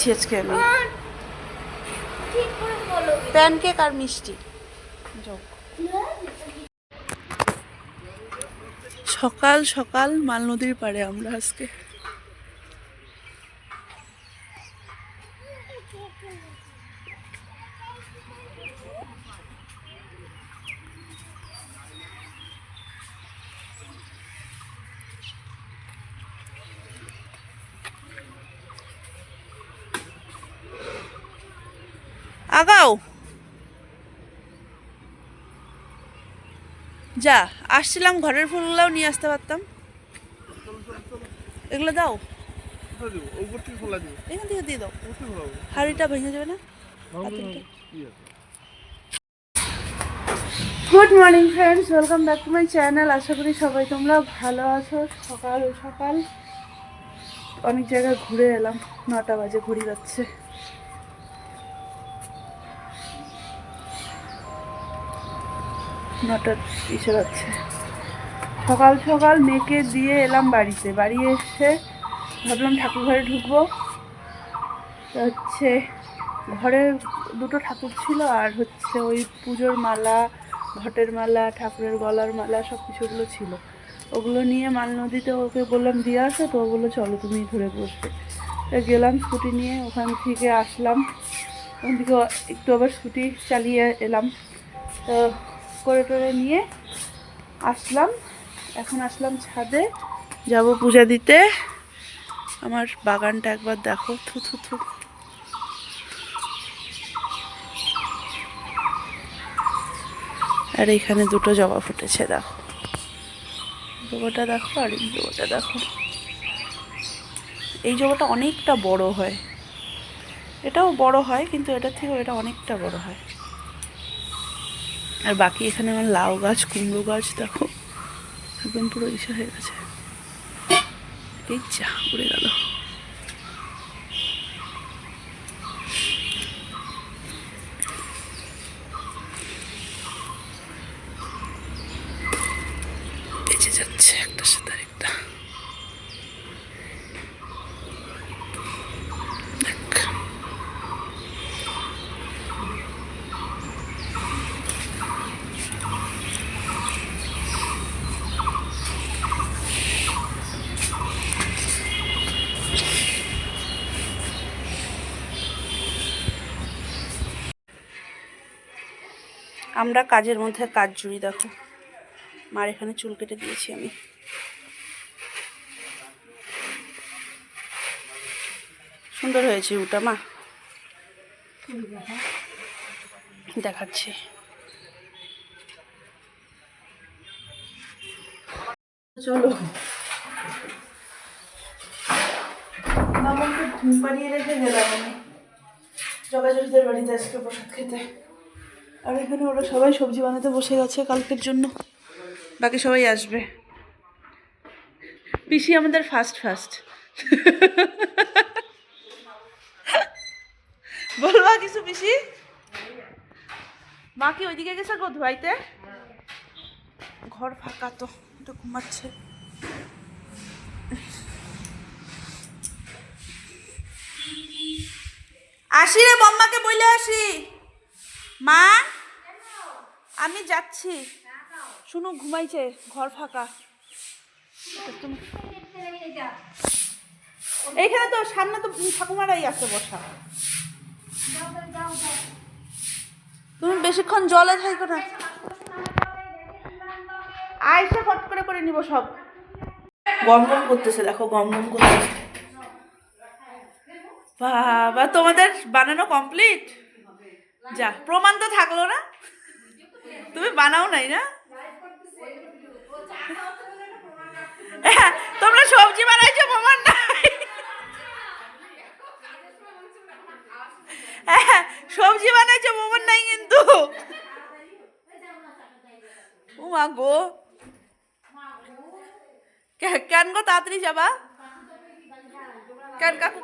দিয়েছি আজকে আমি। প্যানকেক আর মিষ্টি। সকাল সকাল মাল নদীর পাড়ে আমরা আজকে। আগাও। যা, আসছিলাম ঘরের ফুলগুলাও নিয়ে আসতে পারতাম। এগুলো দাও। এখান থেকে দিয়ে দাও। হাড়িটা ভেঙে যাবে না? Good morning friends welcome back to my channel আশা করি সবাই তোমরা ভালো আছো। সকাল সকাল। অনেক জায়গায় ঘুরে এলাম। নটা বাজে ঘুরি যাচ্ছে নটার ইসে যাচ্ছে সকাল সকাল মেয়েকে দিয়ে এলাম বাড়িতে। বাড়ি এসে ভাবলাম ঠাকুর ঘরে ঢুকবো। হচ্ছে ঘরে দুটো ঠাকুর ছিল আর হচ্ছে ওই পুজোর মালা, ঘটের মালা, ঠাকুরের গলার মালা সব কিছুগুলো ছিল। ওগুলো নিয়ে মাল নদীতে ওকে বললাম, দিয়ে আসো। তো বলল, চলো তুমি ধরে বসবে। গেলাম স্কুটি নিয়ে, ওখান থেকে আসলাম। ওখান থেকে একটু আবার স্কুটি চালিয়ে এলাম। তো করে টোরে নিয়ে আসলাম। এখন আসলাম ছাদে। যাব পূজা দিতে। আমার বাগানটা একবার দেখো। থু থু থু। আর এখানে দুটো জবা ফুটেছে, দেখো। জবাটা দেখো আর এই জবাটা দেখো। এই জবাটা অনেকটা বড় হয়। এটাও বড় হয়, কিন্তু এটার থেকে এটা অনেকটা বড় হয়। আর বাকি এখানে আমার লাউ গাছ, কুমড়ো গাছ, দেখো। একদম পুরো ইসে হয়ে গেছে। এই যা, উড়ে গেল। বেঁচে যাচ্ছে একটার সাথে আমরা কাজের মধ্যে কাজ জুড়ি, দেখো। মার এখানে চুল কেটে দিয়েছি আমি। সুন্দর হয়েছে ওটা, মা। দেখাচ্ছি। চলো। মামাকে ঘুম পাড়িয়ে রেখে গেলাম আমি। জগাজগদের বাড়িতে আজকে প্রসাদ খেতে। আর এখানে ওরা সবাই সবজি বানাতে বসে গেছে কালকের জন্য। বাকি সবাই আসবে। পিসি আমাদের ফার্স্ট ফার্স্ট বলবা কিছু পিসি? মা কি ওইদিকে গেছে গো ধুয়াইতে? ঘর ফাঁকা তো, একটু ঘুমাচ্ছে। আসি রে, বম্মাকে বলে আসি। মা, আমি যাচ্ছি। শুনো, ঘুমাইছে, ঘর ফাঁকা। তুমি- এইখানে তো সামনে তো ঠাকুমারাই আছে বসা। তুমি বেশিক্ষণ জলে থাকো না। আইসে ফট করে করে নিব সব। গম গম করতেছে, দেখো গম গম করতেছে। বাবা, তোমাদের বানানো কমপ্লিট যা, প্রমাণ তো থাকল না। তুমি বানাও নাই না? তোমরা সবজি বানাইছো, প্রমাণ নাই। সবজি বানাইছো, প্রমাণ নাই কিন্তু। ও মা গো। কেন গো তাড়াতাড়ি যাবা? কেন কাকু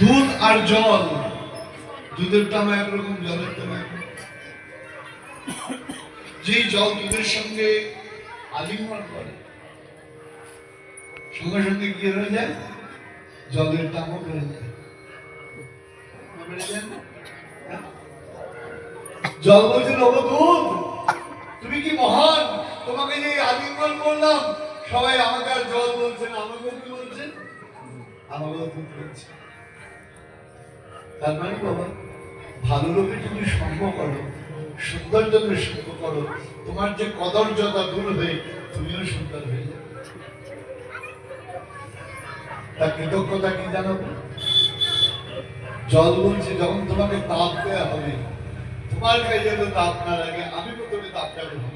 দুধ আর জল। দুধের দাম একরকম, জলের দাম একরকম। যেই জল দুধের সঙ্গে আলিঙ্গন করে, সঙ্গে সঙ্গে কি হয়ে যায়? জলের দামও বেড়ে যায়? জল বলছে, নবদূত, তুমি কি মহান? তোমাকে যে আলিঙ্গন করলাম, সবাই আমাকে আর জল বলছেন আমাকেও কি বলছেন আমাকেও বলছে। তার মানে বাবা? ভালো লোকের যদি সঙ্গ করো সৌন্দর্যের সঙ্গ করো, তোমার যে কদর্যতা দূর হয়ে, তুমিও সুন্দর হয়ে যাবে। তার কৃতজ্ঞতা কি জানাব? জল বলছে, যখন তোমাকে তাপ দেওয়া হবে, তোমার গায়ে যেন তাপ না লাগে, আমি প্রথমে তাপটা গ্রহণ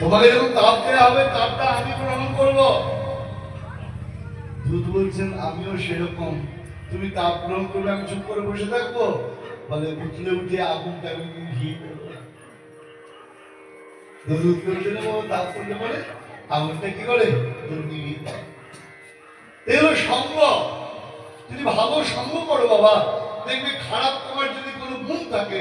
তোমাকে যখন তাপ দেওয়া হবে, তাপটা আমি গ্রহণ করব। দুধ বলছেন, আমিও সেরকম। তুমি তাপ গ্রহণ করবে, আমি চুপ করে বসে থাকব? বলে উঠলে উঠে আগুনটা আমি ঘি যদি করো বাবা, দেখবে খারাপ তোমার যদি কোনো গুণ থাকে,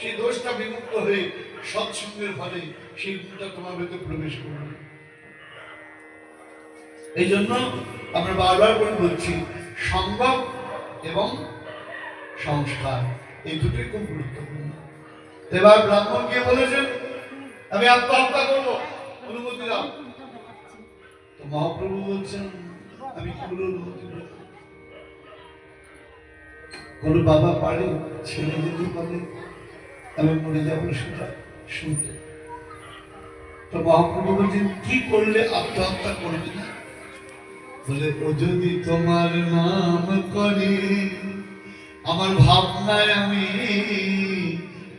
সেই দোষটা বিমুক্ত হয়ে সৎসঙ্গের ফলে সেই গুণটা তোমার ভেতরে প্রবেশ করবে। এই জন্য আমরা বারবার করে বলছি সঙ্গম এবং সংস্কার, এই দুটোই খুব গুরুত্বপূর্ণ। এবার ব্রাহ্মণ গিয়ে বলেছেন, আমি আত্মহত্যা করব, অনুমতি দাও। তো মহাপ্রভু বলছেন, আমি কি বলে অনুমতি কোনো বাবা পারে, ছেলে যদি বলে, আমি মরে যাব সেটা শুনতে। তো মহাপ্রভু বলছেন, কি করলে আত্মহত্যা করবে না? বলে ও যদি তোমার নাম করে আমার ভাবনায় আমি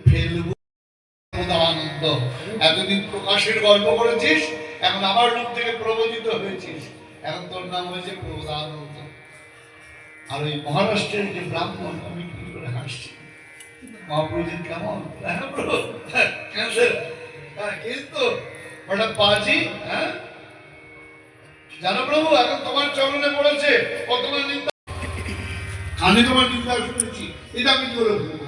ফেলব। আনন্দ। এতদিন প্রকাশের গল্প করেছিস এখন আমার রূপ থেকে প্রবোধিত হয়েছিস। এখন তোর নাম হয়েছে প্রবোধানন্দ আর ওই মহারাষ্ট্রের যে ব্রাহ্মণ আমি কি করে হাসছি? মহাপ্রভুজি কেমন? হ্যাঁ হ্যাঁ, হ্যাঁ কিন্তু ওটা পাজি হ্যাঁ জানো প্রভু এখন তোমার চরণে পড়েছে নিন্দা? কানে তোমার নিন্দা শুনেছি এটা আমি কি করে ভুলবো?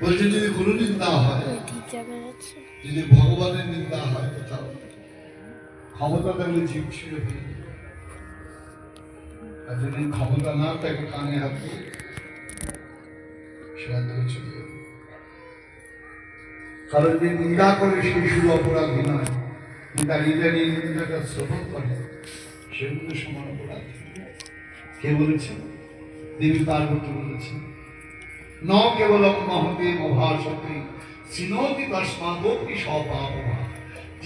বলছে যদি কোনো নিন্দা হয় যদি ভগবানের নিন্দা হয় কোথাও ক্ষমতা থাকলে জীব ছিল আর যদি ক্ষমতা না থাকে কানে হাত দিয়ে সেখান থেকে চলে যাবে। কারণ যে নিন্দা করে সে শুধু অপরাধী নয় করে। যে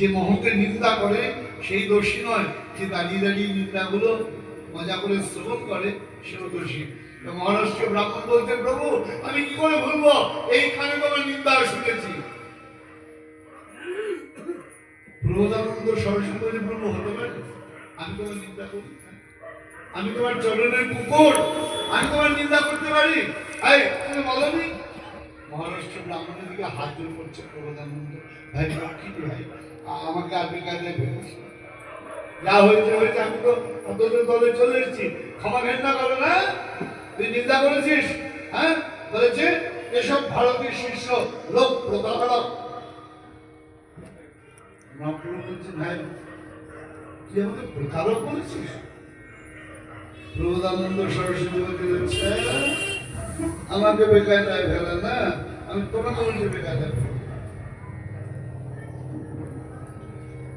মহকে নিন্দা করে, সেই দোষী নয়। যে দাঁড়িয়ে দাঁড়িয়ে নিন্দাগুলো মজা করে শ্রবণ করে, সেও দোষী। মহারাষ্ট্র ব্রাহ্মণ বলতে প্রভু, আমি কি করে ভুলবো? এইখানে তোমার নিন্দা শুনেছি। প্রবোধানন্দ সরস্বতী প্রভু হতে পারে? আমি তোমার নিন্দা করি আমি তোমার চরণের কুকুর, আমি তোমার নিন্দা করতে পারি? এই, তুমি বলনি? মহারাষ্ট্র ব্রাহ্মণের দিকে হাত জোর করছে প্রবোধানন্দ ভাই কি ভাই, আমাকে আর বেকায়দায় ফেলেছে যা হয়েছে হয়েছে, আমি তো তোদের দলে চলে এসেছি। ক্ষমা ঘেন্না করো না। তুই নিন্দা করেছিস হ্যাঁ? বলেছে, এসব ভারতীয় শীর্ষ লোক প্রতারক। আমাকে ফেলে না, আমি তোমাকে ফেলে।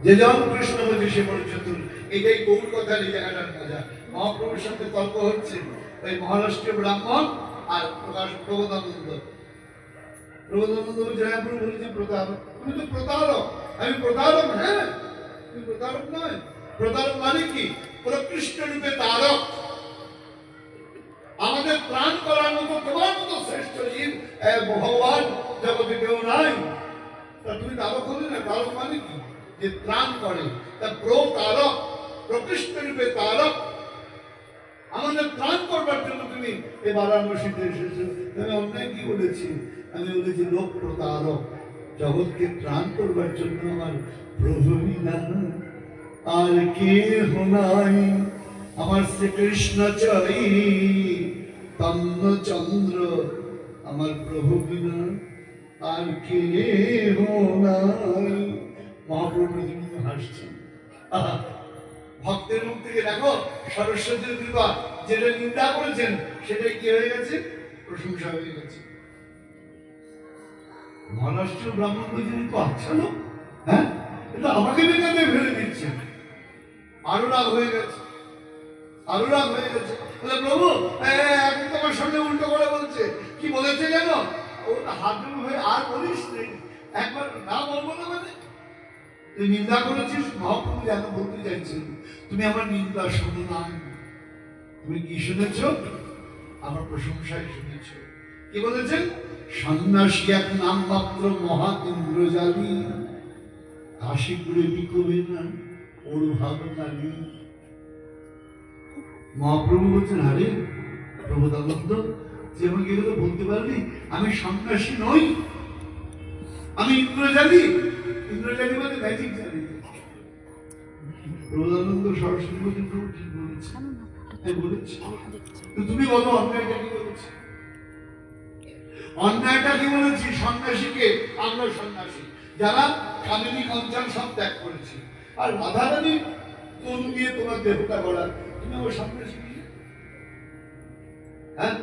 যে যেমন কৃষ্ণ বলছে, সে বলে এটাই গৌর জায়গাটার মজা। মহাপ্রভুর সাথে তর্ক হচ্ছে, ওই মহারাষ্ট্রীয় ব্রাহ্মণ আর প্রকাশ প্রবোধানন্দ প্রবোধানন্দ বলছে হ্যাঁ প্রভু প্রতারক। তুমি তো প্রতারক। আমি প্রতারক হ্যাঁ। তুমি প্রতারক নয়। প্রতারক মানে কি? প্রকৃষ্ট রূপে তারক। আমাদের প্রাণ করার মতো, তোমার মতো শ্রেষ্ঠ জীব ভগবান জগতে কেউ নাই। তা তুমি তারক হলে না? তারক মানে কি? যে ত্রাণ করে। তা প্রো তারক প্রকৃষ্ট রূপে তারক। আমাদের ত্রাণ করবার জন্য তুমি এ বারাণসীতে এসেছ। আমি অন্যায় কি বলেছি? আমি বলেছি লোক প্রতারক। জগৎকে ত্রাণ করবার জন্য আমার প্রভুই না আর কে নাই, আমার শ্রীকৃষ্ণ চাই তন্ন চন্দ্র আমার প্রভু বিনা আর কে নাই। মহাপ্রভু হাসছেন। ভক্তের মুখ থেকে দেখো, সরস্বতীর কৃপা, যেটা নিন্দা করেছেন সেটা কি হয়ে গেছে? প্রশংসা হয়ে গেছে। মহারাষ্ট্র ব্রাহ্মণ তো আচ্ছা লোক হ্যাঁ? এটা আমাকে ফেলে দিচ্ছে আরও রাগ হয়ে গেছে। আরও রাগ হয়ে গেছে। বলে, প্রভু এখন তোমার সামনে উল্টো করে বলছে। কি বলেছে জানো ও হাত হয়ে আর বলিস। একবার না বলব না মানে তুই নিন্দা করেছিস মহাপ্রভু যেন বলতে চাইছেন তুমি আমার নিন্দা শোনো না তুমি কি শুনেছ? আমার প্রশংসায় শুনেছ। কি বলেছেন? সন্ন্যাসী এক নাম মাত্র মহা ইন্দ্রজালী কাশীপুরে বিকবে না ওর ভাবনালী মহাপ্রভু বলছেন, আরে, প্রভুদানন্দ, যে আমাকে এগুলো বলতে পারলি আমি সন্ন্যাসী নই। আমি ইন্দ্রজালী। ইন্দ্রজালী মানে ম্যাজিক জানি প্রভুদানন্দ সরস্বতী প্রভু ঠিক বলেছে। তুমি বলো অন্যায়টা কি বলেছি? অন্যায়টা কি বলেছি? সন্ন্যাসীকে আমরা সন্ন্যাসী। যারা কামিনী কঞ্চন সব ত্যাগ করেছি। আর রাধা রানী কোন দিয়ে তোমার দেহটা করা তুমি আমার সন্ন্যাসী? হ্যাঁ?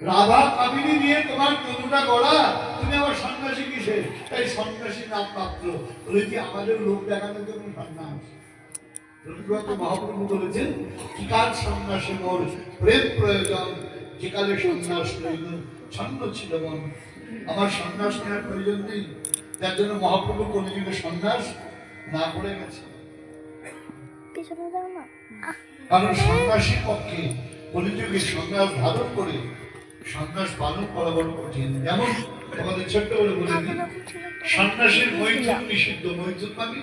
রাধা কামিনী নিয়ে তোমার তনুটা গড়া তুমি আমার সন্ন্যাসী কিসে? তাই সন্ন্যাসী নাম মাত্র বলেছি আমাদের লোক দেখানোর জন্য সন্ন্যাস? রঘুনাথ মহাপ্রভু বলেছেন, কি কাজ সন্ন্যাসে মোর প্রেম প্রয়োজন? যে কালে সন্ন্যাস প্রয়োজন ছন্ন ছিল মন। আমার সন্ন্যাস নেওয়ার প্রয়োজন নেই। যার জন্য মহাপ্রভু কোনো যুগে সন্ন্যাস না করে গেছে। কারণ সন্ন্যাসীর পক্ষে কলিযুগে সন্ন্যাস ধারণ করে সন্ন্যাস পালন করা বড় কঠিন। যেমন তোমাদের ছোট্ট করে বলে দিই সন্ন্যাসীর মৈথুন নিষিদ্ধ মৈথুন মানে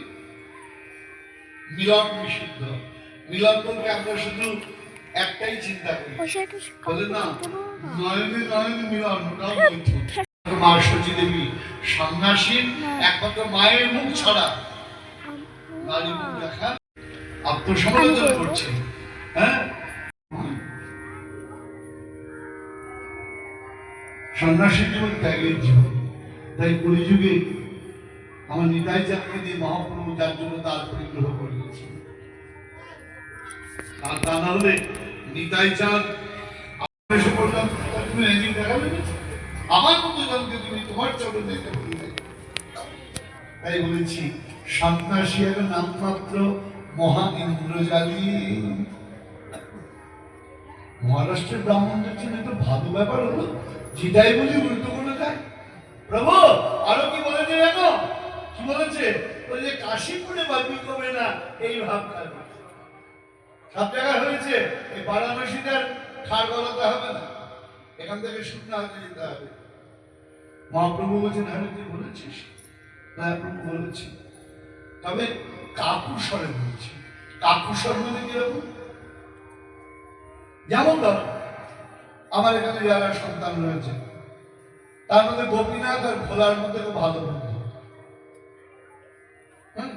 মিলন নিষিদ্ধ। মিলন বলতে আমরা শুধু একটাই চিন্তা করি। বলে না নয়নে নয়নে মিলন ওটাও মা সচী দেবী সন্ন্যাসীর একমাত্র মায়ের মুখ ছাড়া নারী মুখ দেখা আত্মসমালোচনা করছে। হ্যাঁ? সন্ন্যাসীর জীবন ত্যাগের জীবন। তাই কলিযুগে আমার নিতাই চাকরি দিয়ে মহাপ্রভু যার জন্য তার পরিগ্রহ করিয়েছেন আর তা না হলে নিতাই চাঁদ? আমার মতো জনকে তুমি তোমার তাই বলেছি মহা মহারাষ্ট্রের ব্রাহ্মণদের জন্য তো ভালো ব্যাপার হলো, যেটাই বলি উল্টো করে দেয় প্রভু, আরও কি বলেছে জানো? কি বলেছে? বলে কাশীপুরে বাপি কমে না এই ভাব সব জায়গায় হয়েছে, এই বারাণসীতে খার গলাতে হবে না। এখান থেকে শূন্য হাতে যেতে হবে। মহাপ্রভু বলছেন হ্যাঁ তুই বলেছিস। প্রভু বলেছি তবে কাকুস্বরে বলছি। কাকুস্বর মানে কীরকম যেমন ধর, আমার এখানে যারা সন্তান রয়েছে, তার মধ্যে গোপীনাথ আর ভোলার মধ্যে খুব ভালো বন্ধু। হুম?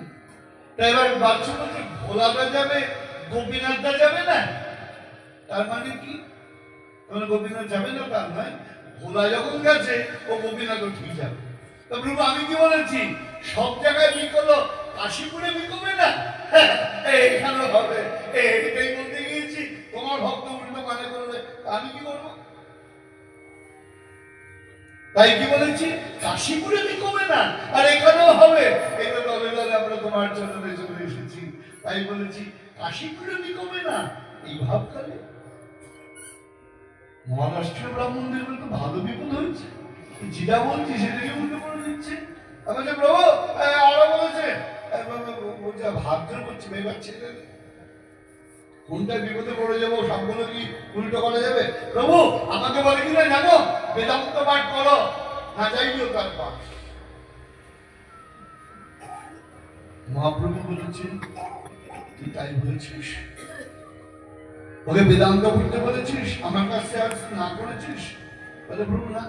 তা এবার বাচ্চা বলছে, ভোলাটা যাবে গোপীনাথটা যাবে না? তার মানে কি? তখন গোপীনাথ যাবে না তার নয় ভোলা যখন গেছে, ও গোপীনাথও ঠিক যাবে। তা প্রভু, আমি কি বলেছি? সব জায়গায় বিকলো কাশীপুরে বিকবে না? এই এখানেও হবে। এটাই বলতে গিয়েছি, তোমার ভক্ত উল্টো মানে করবে আমি কি করব তাই কি বলেছি? কাশীপুরে বিকবে না, আর এখানেও হবে। এই দলে দলে আমরা তোমার চরণে চলে এসেছি। তাই বলেছি কাশীপুরে বিকবে না? এই ভাবকালে মহারাষ্ট্রের ব্রাহ্মণদের তো ভালো বিপদ হয়েছে। যেটা বলছি সেটাকে উল্টো করে দিচ্ছে আমাকে প্রভু আরও বলেছে। বলছে ভাবতে করছি ছেড়ে দে। কোনটা বিপদে পড়ে যাব সবগুলো কি উল্টো করা যাবে? প্রভু, আমাকে বলে কি না জানো? বেদান্ত পাঠ করো, না যাইও তার পাঠ। মহাপ্রভু বলেছেন তুই তাই বলেছিস? ওকে বেদান্ত পড়তে বলেছিস? আমার কাছে আর না করেছিস? বলে প্রভু না।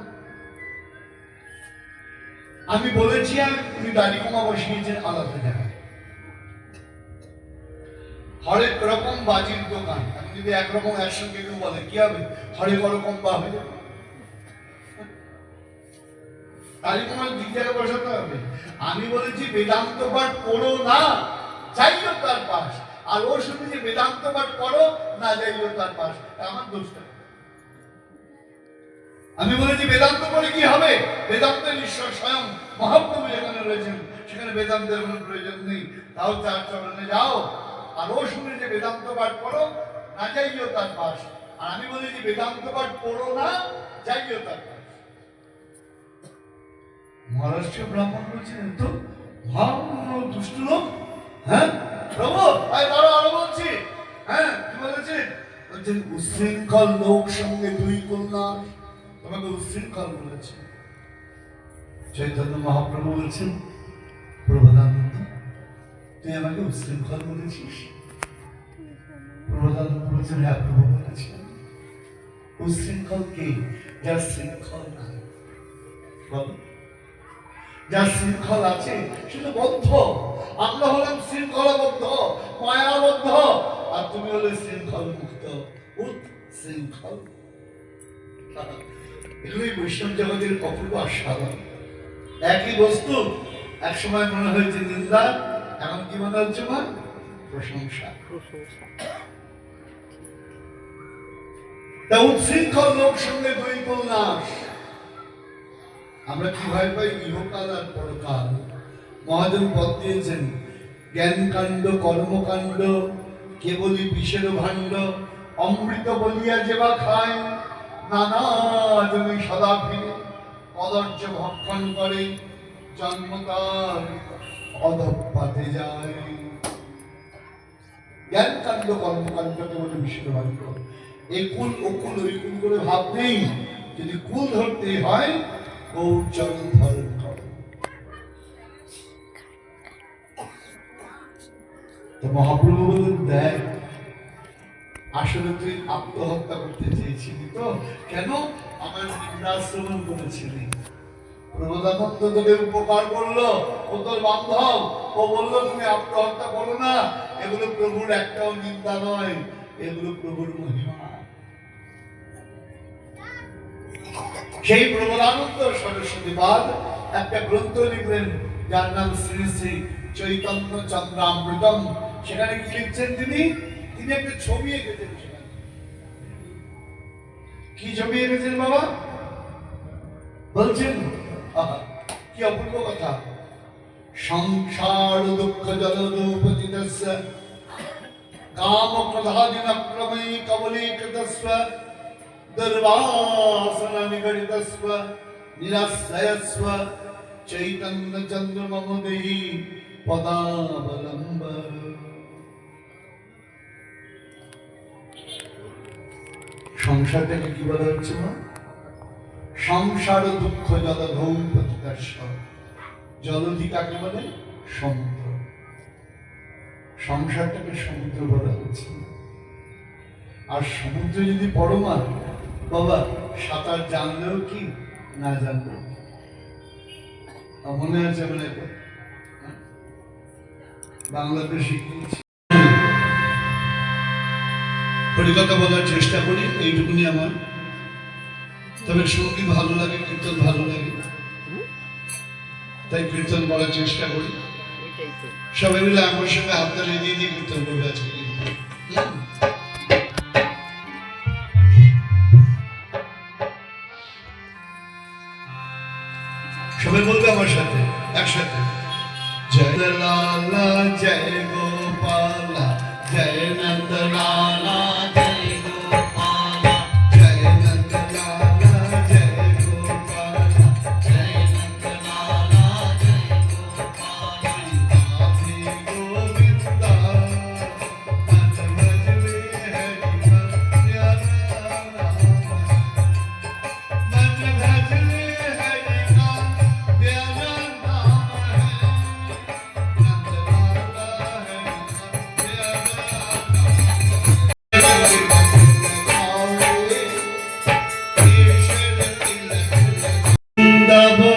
আমি বলেছি আর তুমি দাড়ি কমা বসিয়েছেন আলাদা জায়গায় হরেক রকম বাজির দোকান। আমি যদি একরকম একসঙ্গে কেউ বলে, কি হবে? হরেক রকম বা হয়ে যাবে? তারই তোমার জিজ্ঞাসা বসাতে হবে। আমি বলেছি বেদান্ত পাঠ করো না। যাইও তার পাশ। আর ও শুধু যে বেদান্ত পাঠ করো, না যাইও তার পাশ। আমার দোষটা আমি বলেছি, বেদান্ত করে কি হবে? বেদান্তের ঈশ্বর স্বয়ং মহাপ্রভু যেখানে রয়েছেন, সেখানে বেদান্তের কোনো প্রয়োজন নেই। তাও চার চরণে যাও। আর ও শুনে যে বেদান্ত পাঠ করো, না যাইও তার পাশ। আর আমি বলেছি, বেদান্ত পাঠ করো না, যাইও তার পাশ। মহারাষ্ট্রীয় ব্রাহ্মণ বলছেন তো মহান দুষ্ট লোক হ্যাঁ? হ্যাঁ উশৃঙ্খল লোক সঙ্গে দুই কন্যা। তোমাকে উশৃঙ্খল বলেছে। চৈতন্য মহাপ্রভু বলছেন প্রবোধানন্দ তুই আমাকে উশৃঙ্খল বলেছিস। প্রবোধানন্দ বলছেন হ্যাঁ প্রভু বলেছেন উশৃঙ্খল কে? যার শৃঙ্খল নাই। যার শৃঙ্খল আছে সেটা বদ্ধ। আমরা হলাম শৃঙ্খলাবদ্ধ মায়াবদ্ধ আর তুমি হলে শৃঙ্খল মুক্ত উৎ শৃঙ্খল এগুলোই বৈষ্ণব জগতের অপূর্ব আস্বাদন। একই বস্তু এক সময় মনে হয়েছে নিন্দা এখন কি মনে হচ্ছে মা প্রশংসা। তা উচ্ছৃঙ্খল লোক সঙ্গে দুই নাশ আমরা কি ভয় পাই? ইহকাল আর পরকাল। মহাজন পদ দিয়েছেন। জ্ঞান কাণ্ড কর্মকাণ্ড, কেবলই বিষের ভাণ্ড, অমৃত বলিয়া যেবা খায়, নানা জমি সদা ফিরে কদর্য ভক্ষণ করে, জন্ম তার অধপাতে যায়। জ্ঞান কাণ্ড কর্মকাণ্ড কেবল বিষের ভাণ্ড। এই কুল, ও কুল, ওই কুল করে ভাব নেই। যদি কুল ধরতে হয় গৌচরণ ধারণ তো মহাপ্রভু বললেন দেখ আসলে তুই আত্মহত্যা করতে চেয়েছিলি তো? কেন? আমার নিন্দাশ্রমণ করেছিলি তোদের উপকার করল ও তোর বান্ধব। ও বলল, তুমি আত্মহত্যা করো না। এগুলো প্রভুর একটাও নিন্দা নয়। এগুলো প্রভুর মহিমা। সেই প্রবলানন্দ একটা গ্রন্থ লিখলেন, যার নাম শ্রী শ্রী চৈতন্য চন্দ্রামৃতম। সেখানে কি লিখছেন তিনি? তিনি একটা ছবি এঁকেছেন কি ছবি এঁকেছেন বাবা? বলছেন কি অপূর্ব কথা। সংসার দুঃখ জলদোপতিতস্য কাম ক্রধাদিনক্রমে কবলীকৃতস্য দুর্বাসন নিগড়িতস্ব নিরাশ্রয়স্ব। চৈতন্য চন্দ্র মম দেহি পদাবলম্ব। সংসারটাকে কি বলা হচ্ছে না সংসার দুঃখ জল ধৌপতিতাস্য জলধি কাকে বলে? সমুদ্র। সংসারটাকে সমুদ্র বলা হচ্ছে। আর সমুদ্রে যদি পরমা বাবা, সাঁতার জানলেও কি, না জানলেও মনে আছে মানে বাংলাদেশে গিয়েছি হরিকথা বলার চেষ্টা করি এইটুকুনি আমার। তবে সংগীত ভালো লাগে কীর্তন ভালো লাগে। তাই কীর্তন বলার চেষ্টা করি। সবাই মিলে আমার সঙ্গে হাত তালি দিয়ে দিয়ে কীর্তন করবে আজকে। Acabou.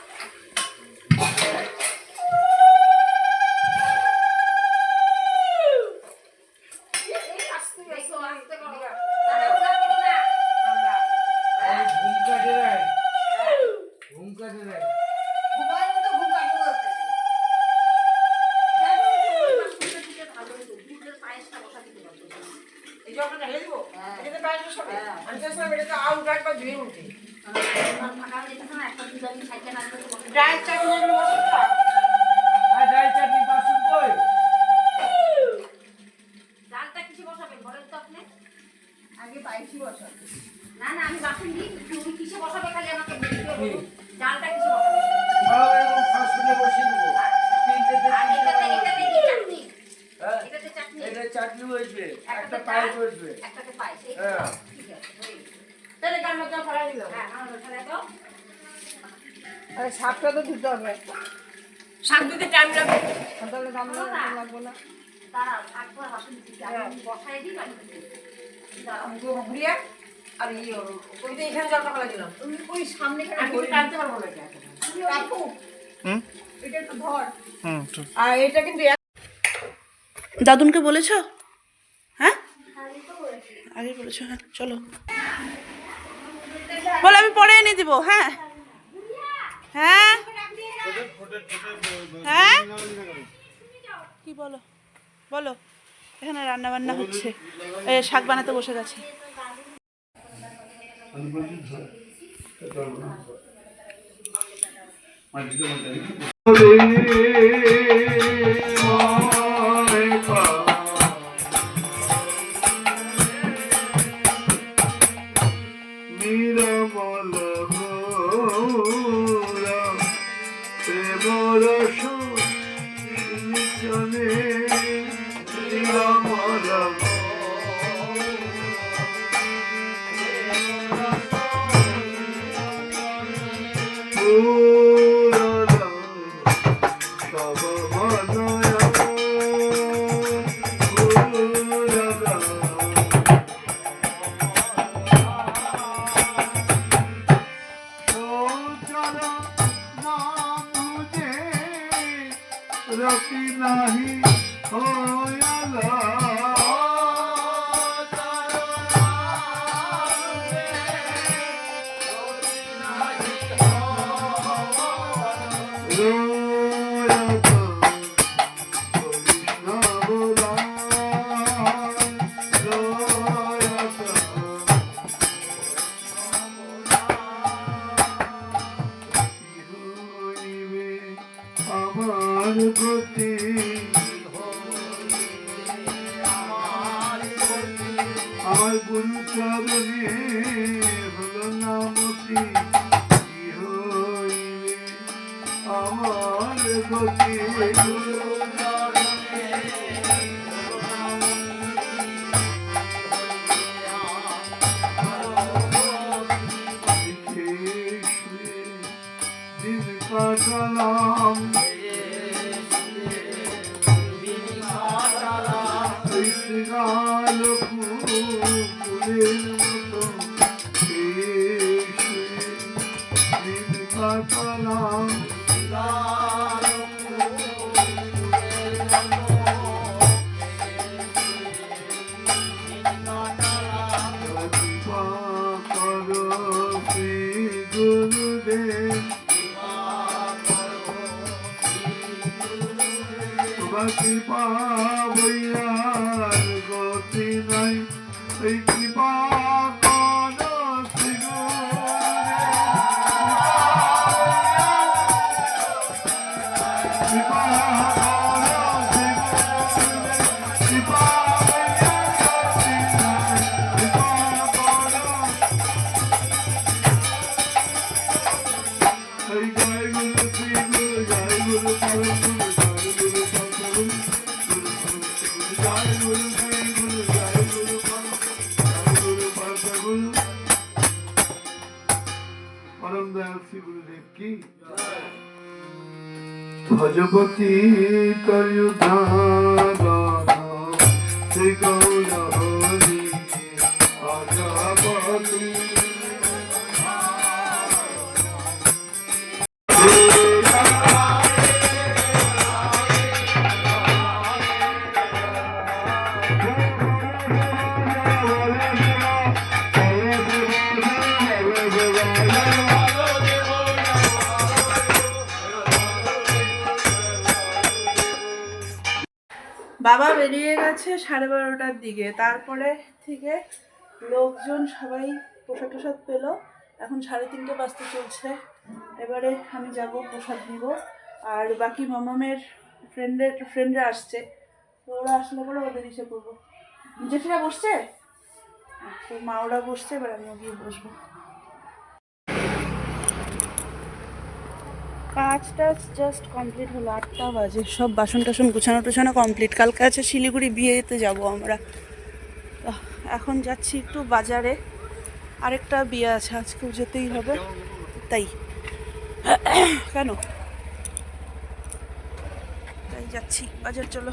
এই জলটা ঢেলে দিব এটাতে পায়েস বসাবে আমি চেষ্টা করব এটাতে আউট একবার ধুয়ে উঠে ডাল চাটনি এগুলো বসাতে দাও। ডালটা কিছু বসাবেন বলেন তো আপনি না না আমি বাসন দিই তুমি কিসে বসাবে খালি আমাকে বলতে ডালটা কিছু বসাবে? আর এটাতে এটাতে কি চাটনি? এটাতে চাটনি। চাটনি হয়েছে একটা একটাতে পায়েস। হ্যাঁ। ঠিক আছে তাহলে গামলা জল ফেলাই দিল হ্যাঁ দাও। আরে শাকটা তো ধুতে হবে শাক দিতে টাইম লাগবে। তাহলে গামলা লাগবে না। বাসন দিচ্ছি। আমি বসাই দিই আর ইয়ে ওই যে এখানে জলটা ফেলাই দিলাম ওই সামনে আমি কিন্তু পারব না এটা কাকু এটা একটু ধর আর এটা কিন্তু দাদুনকে বলেছ হ্যাঁ আগে বলেছ হ্যাঁ চলো বলো আমি পরে এনে দিব হ্যাঁ হ্যাঁ হ্যাঁ কি বলো বলো এখানে রান্না বান্না হচ্ছে শাক বানাতে বসে গেছে। Allah. पतितयुधा বাবা বেরিয়ে গেছে সাড়ে বারোটার দিকে। তারপরে থেকে লোকজন সবাই প্রসাদ টসাদ পেল। এখন সাড়ে তিনটে বাজতে চলছে। এবারে আমি যাব প্রসাদ নিব। আর বাকি মামামের ফ্রেন্ডের ফ্রেন্ডরা আসছে। তো ওরা আসলে পরে ওদের এসে পড়ব। জেঠিরা বসছে? তো মা ওরা বসছে, এবার আমিও গিয়ে বসবো। কাজ টাজ জাস্ট কমপ্লিট হলো আটটা বাজে। সব বাসন টাসন গুছানো টুছানো কমপ্লিট কালকে আছে শিলিগুড়ি বিয়েতে যাব আমরা। এখন যাচ্ছি একটু বাজারে। আরেকটা বিয়ে আছে, আজকেও যেতেই হবে। তাই। কেন? তাই যাচ্ছি, বাজার চলো।